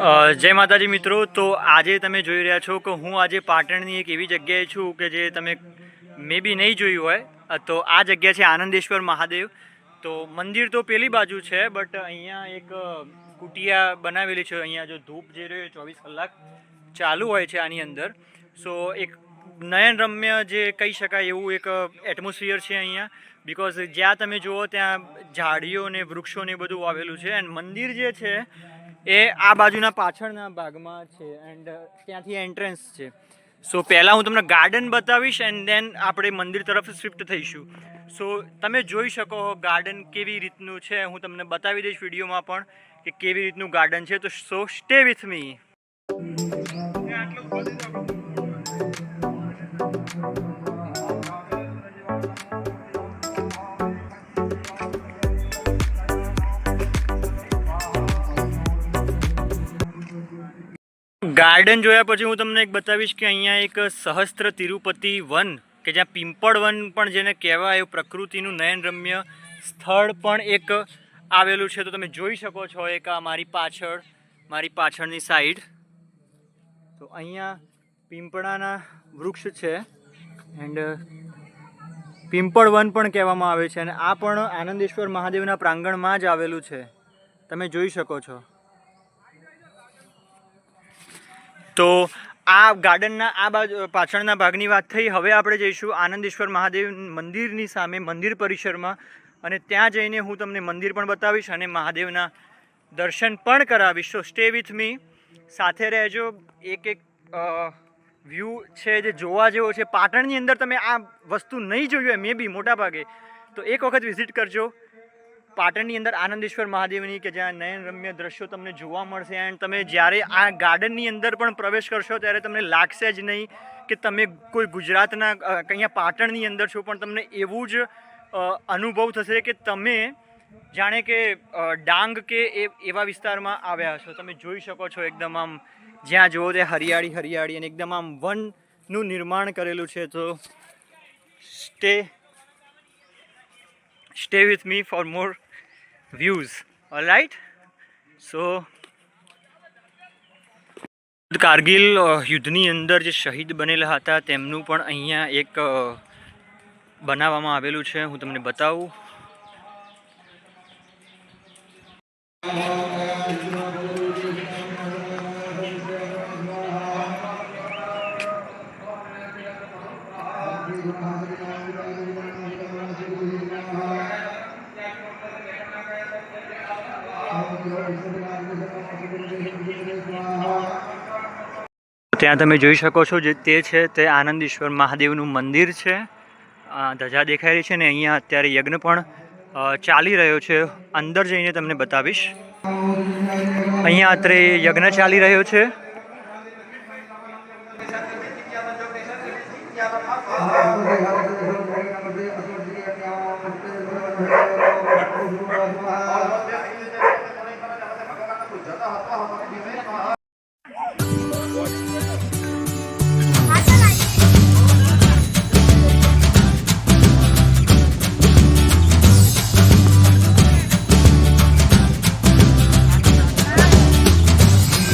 જય માતાજી મિત્રો. તો આજે તમે જોઈ રહ્યા છો કે હું આજે પાટણની એક એવી જગ્યાએ છું કે જે તમે મે બી નહીં જોયું હોય. તો આ જગ્યા છે આનંદેશ્વર મહાદેવ. તો મંદિર તો પેલી બાજુ છે બટ અહીંયા એક કુટિયા બનાવેલી છે. અહીંયા જો ધૂપ જે રહ્યો ચોવીસ કલાક ચાલુ હોય છે આની અંદર. સો એક નયનરમ્ય જે કહી શકાય એવું એક એટમોસ્ફિયર છે અહીંયા. બિકોઝ જ્યાં તમે જુઓ ત્યાં ઝાડીઓ ને વૃક્ષો ને બધું આવેલું છે. એન્ડ મંદિર જે છે એ આ બાજુના પાછળના ભાગમાં છે એન્ડ ત્યાંથી એન્ટ્રન્સ છે. સો પહેલાં હું તમને ગાર્ડન બતાવીશ એન્ડ દેન આપણે મંદિર તરફ શિફ્ટ થઈશું. સો તમે જોઈ શકો ગાર્ડન કેવી રીતનું છે. હું તમને બતાવી દઈશ વિડીયોમાં પણ કે કેવી રીતનું ગાર્ડન છે. તો so stay with me garden જોયા પછી હું તમને એક બતાવીશ કે અહીંયા એક સહસ્ત્ર તિરુપતિ વન, કે જ્યાં પિંપળ વન પણ જેને કહેવાય એવું પ્રકૃતિનું નયનરમ્ય સ્થળ પણ એક આવેલું છે. તો તમે જોઈ શકો છો એક આ મારી પાછળ, મારી પાછળની સાઈડ. તો અહીંયા પીંપળાના વૃક્ષ છે એન્ડ પિંપળ વન પણ કહેવામાં આવે છે અને આ પણ આનંદેશ્વર મહાદેવના પ્રાંગણમાં જ આવેલું છે. તમે જોઈ શકો છો. તો આ ગાર્ડનના, આ બાજુ, પાછળના ભાગની વાત થઈ, હવે આપણે જઈશું આનંદેશ્વર મહાદેવ મંદિરની સામે, મંદિર પરિસરમાં. અને ત્યાં જઈને હું તમને મંદિર પણ બતાવીશ અને મહાદેવના દર્શન પણ કરાવીશ. તો સ્ટે વિથ મી સાથે રહેજો. એક એક વ્યૂ છે જે જોવા જેવો છે. પાટણની અંદર તમે આ વસ્તુ નહીં જોયું હોય મે બી મોટા ભાગે તો એક વખત વિઝિટ કરજો. પાટણની અંદર આનંદેશ્વર મહાદેવની કે જ્યાં નયન રમ્ય દ્રશ્યો તમને જોવા મળશે એન્ડ તમે જ્યારે આ ગાર્ડનની અંદર પણ પ્રવેશ કરશો ત્યારે તમને લાગશે જ નહીં કે તમે કોઈ ગુજરાતના અહીંયા પાટણની અંદર છો, પણ તમને એવું જ અનુભવ થશે કે તમે જાણે કે ડાંગ કે એવા વિસ્તારમાં આવ્યા છો તમે જોઈ શકો છો એકદમ આમ, જ્યાં જુઓ તે હરિયાળી હરિયાળી અને એકદમ આમ વનનું નિર્માણ કરેલું છે. તો stay stay with me for more views. All right so, Kargil યુદ્ધની અંદર જે શહીદ બનેલા હતા, તેમનું પણ અહીંયા એક બનાવવામાં આવેલું છે. હું તમને બતાવું. ત્યાં તમે જોઈ શકો છો જે તે છે, તે આનંદેશ્વર મહાદેવનું મંદિર છે. ધજા દેખાઈ રહી છે ને અહીંયા અત્યારે યજ્ઞ પણ ચાલી રહ્યો છે. અંદર જઈને તમને બતાવીશ. અહીંયા અત્રે યજ્ઞ ચાલી રહ્યો છે.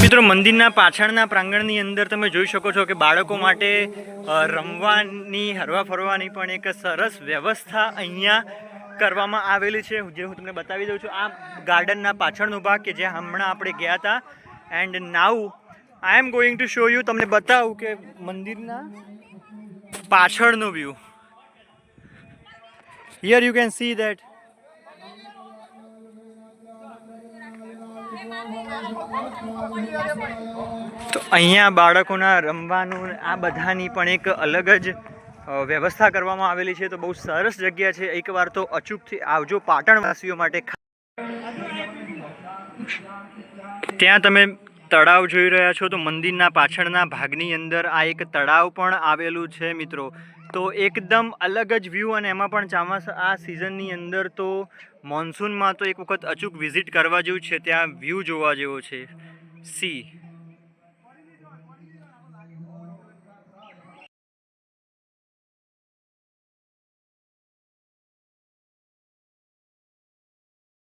મિત્રો, મંદિરના પાછળના પ્રાંગણની અંદર તમે જોઈ શકો છો કે બાળકો માટે રમવાની, હરવા ફરવાની પણ એક સરસ વ્યવસ્થા અહીંયા કરવામાં આવેલી છે. જે હું તમને બતાવી દઉં છું, આ ગાર્ડનના પાછળનો ભાગ કે જ્યાં હમણાં આપણે ગયા હતા and now I am going to show you તમને બતાવું કે મંદિરના પાછળનો view here you can see that તો અહીંયા બાળકોના રમવાનું, આ બધાની પણ એક અલગ જ વ્યવસ્થા કરવામાં આવેલી છે. તો બહુ સરસ જગ્યા છે. એકવાર તો અચૂકથી આવજો પાટણવાસીઓ માટે. ત્યાં તમે તળાવ જોઈ રહ્યા છો. તો મંદિરના પાછળના ભાગની અંદર આ એક તળાવ પણ આવેલું છે, મિત્રો. તો એકદમ અલગ જ વ્યૂ અને એમાં પણ ચામાસા આ સિઝનની અંદર તો મોન્સૂનમાં તો એક વખત અચૂક વિઝિટ કરવા જેવું છે, ત્યાં વ્યૂ જોવા જેવો છે. સી